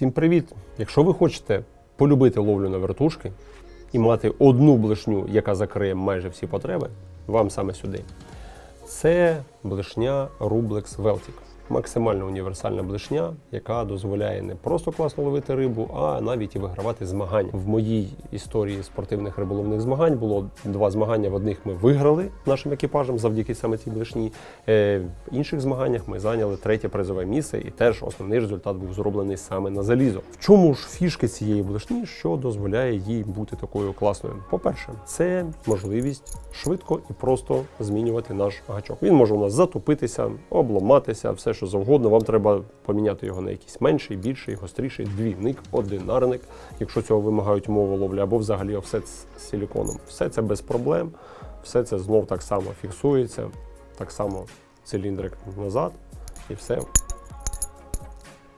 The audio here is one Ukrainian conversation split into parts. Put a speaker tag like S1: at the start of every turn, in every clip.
S1: Всім привіт! Якщо ви хочете полюбити ловлю на вертушки і мати одну блешню, яка закриє майже всі потреби, вам саме сюди. Це блешня Rublex Veltic. Максимально універсальна блешня, яка дозволяє не просто класно ловити рибу, а навіть і вигравати змагання. В моїй історії спортивних риболовних змагань було два змагання. В одних ми виграли нашим екіпажем завдяки саме цій блешні. Е, В інших змаганнях ми зайняли третє призове місце, і теж основний результат був зроблений саме на залізо. В чому ж фішки цієї блешні, що дозволяє їй бути такою класною? По-перше, це можливість швидко і просто змінювати наш гачок. Він може у нас затопитися, обламатися, все що завгодно. Вам треба поміняти його на якийсь менший, більший, гостріший, двійник, одинарник, якщо цього вимагають умови ловлі, або взагалі офсет з силіконом. Все це без проблем, все це знов так само фіксується, так само циліндрик назад, і все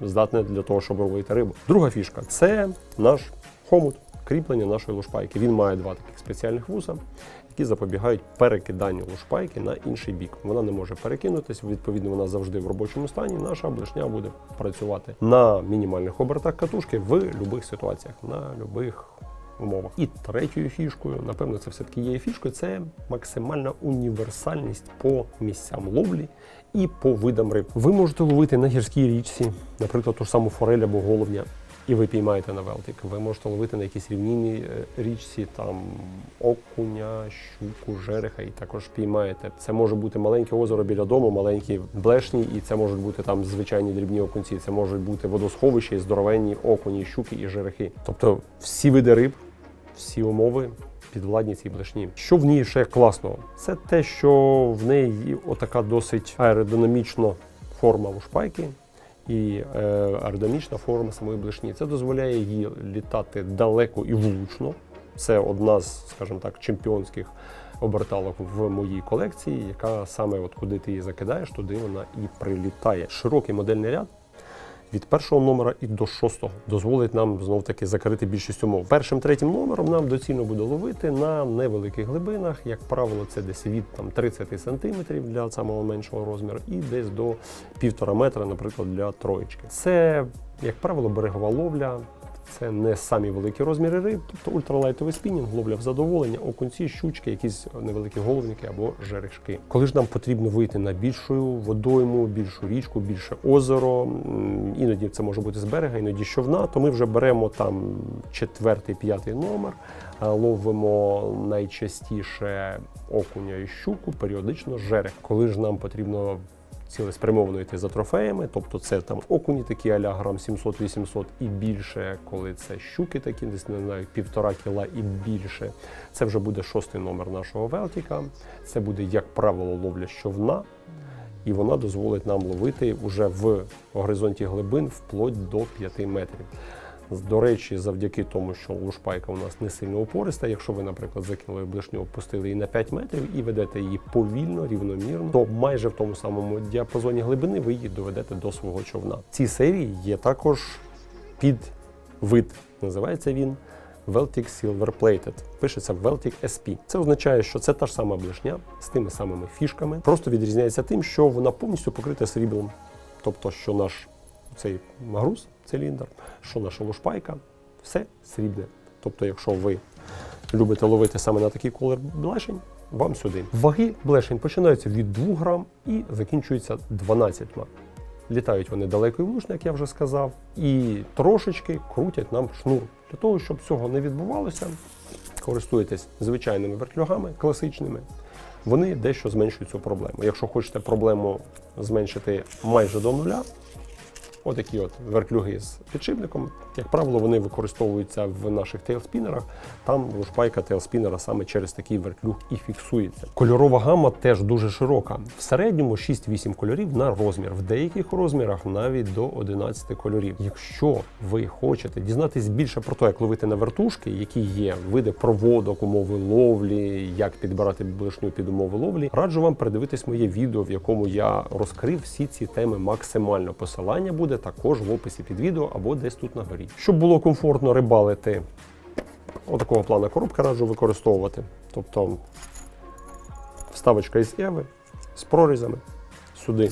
S1: здатне для того, щоб ловити рибу. Друга фішка це наш хомут, кріплення нашої лушпайки. Він має два таких спеціальних вуса, які запобігають перекиданню лушпайки на інший бік. Вона не може перекинутися, відповідно, вона завжди в робочому стані. Наша блешня буде працювати на мінімальних обертах катушки в будь-яких ситуаціях, на будь-яких умовах. І третьою фішкою, напевно, це все-таки є фішкою, це максимальна універсальність по місцям ловлі і по видам риб. Ви можете ловити на гірській річці, наприклад, ту ж саму форель або головня. І ви піймаєте на велтик. Ви можете ловити на якійсь рівнінній е, річці, там окуня, щуку, жереха, і також піймаєте. Це може бути маленьке озеро біля дому, маленькі блешні, і це можуть бути там звичайні дрібні окунці. Це можуть бути водосховища і здоровенні окуні, щуки і жерехи. Тобто всі види риб, всі умови підвладні цій блешні. Що в ній ще класного? Це те, що в неї отака досить аеродинамічна форма лушпайки і е, аеродинамічна форма самої блишні. Це дозволяє їй літати далеко і влучно. Це одна з, скажімо так, чемпіонських оберталок в моїй колекції, яка саме от куди ти її закидаєш, туди вона і прилітає. Широкий модельний ряд. Від першого номера і до шостого дозволить нам знов таки закрити більшість умов. Першим третім номером нам доцільно буде ловити на невеликих глибинах. Як правило, це десь від там 30 сантиметрів для самого меншого розміру, і десь до півтора метра, наприклад, для троєчки. Це, як правило, берегова ловля. Це не самі великі розміри риб, тобто ультралайтовий спінінг, ловля в задоволення, окунці, щучки, якісь невеликі головники або жерешки. Коли ж нам потрібно вийти на більшу водойму, більшу річку, більше озеро, іноді це може бути з берега, іноді човна, то ми вже беремо там четвертий, п'ятий номер, ловимо найчастіше окуня і щуку, періодично жерех. Коли ж нам потрібно цілеспрямовано йти за трофеями, тобто це там окуні такі аля грам 700-800 і більше, коли це щуки такі, десь не знаю, півтора кіла і більше. Це вже буде шостий номер нашого велтіка. Це буде, як правило, ловля щовна. І вона дозволить нам ловити вже в горизонті глибин вплоть до 5 метрів. До речі, завдяки тому, що лушпайка у нас не сильно опориста, якщо ви, наприклад, закинули блишню, опустили її на 5 метрів і ведете її повільно, рівномірно, то майже в тому самому діапазоні глибини ви її доведете до свого човна. В цій серії є також підвид. Називається він Veltic Silver Plated. Пишеться Veltic SP. Це означає, що це та ж сама блишня з тими самими фішками. Просто відрізняється тим, що вона повністю покрита сріблом. Тобто, що наш цей груз, циліндр, що наша лушпайка, все срібне. Тобто, якщо ви любите ловити саме на такий колір блешень, вам сюди. Ваги блешень починаються від 2 грам і закінчуються 12. Літають вони далеко і влучно, як я вже сказав, і трошечки крутять нам шнур. Для того, щоб цього не відбувалося, користуєтесь звичайними вертлюгами класичними. Вони дещо зменшують цю проблему. Якщо хочете проблему зменшити майже до нуля, Отакі от вертлюги з підшипником. Як правило, вони використовуються в наших тейлспінерах. Там лушпайка тейлспінера саме через такий вертлюг і фіксується. Кольорова гама теж дуже широка. В середньому 6-8 кольорів на розмір, в деяких розмірах навіть до 11 кольорів. Якщо ви хочете дізнатись більше про те, як ловити на вертушки, які є види проводок, умови ловлі, як підбирати блишню під умови ловлі, раджу вам передивитись моє відео, в якому я розкрив всі ці теми максимально. Посилання буде також в описі під відео або десь тут на горі. Щоб було комфортно рибалити, отакого плана коробка раджу використовувати. Тобто вставочка із Еви з прорізами сюди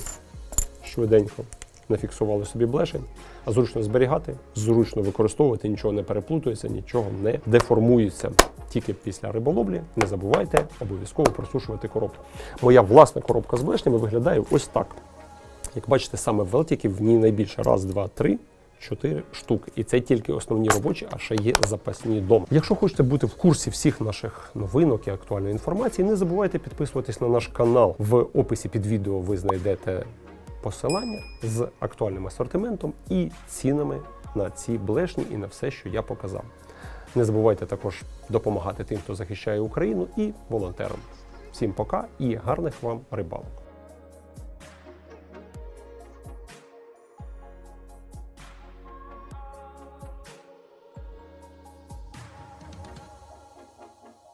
S1: швиденько нафіксували собі блешень. а Зручно зберігати, зручно використовувати, нічого не переплутується, нічого не деформується. Тільки після риболовлі не забувайте обов'язково просушувати коробку. Моя власна коробка з блешнями виглядає ось так. Як бачите, саме велтіків в ній найбільше. Раз, два, три. Чотири штуки. І це тільки основні робочі, а ще є запасні дома. Якщо хочете бути в курсі всіх наших новинок і актуальної інформації, не забувайте підписуватись на наш канал. В описі під відео ви знайдете посилання з актуальним асортиментом і цінами на ці блешні і на все, що я показав. Не забувайте також допомагати тим, хто захищає Україну, і волонтерам. Всім пока і гарних вам рибалок!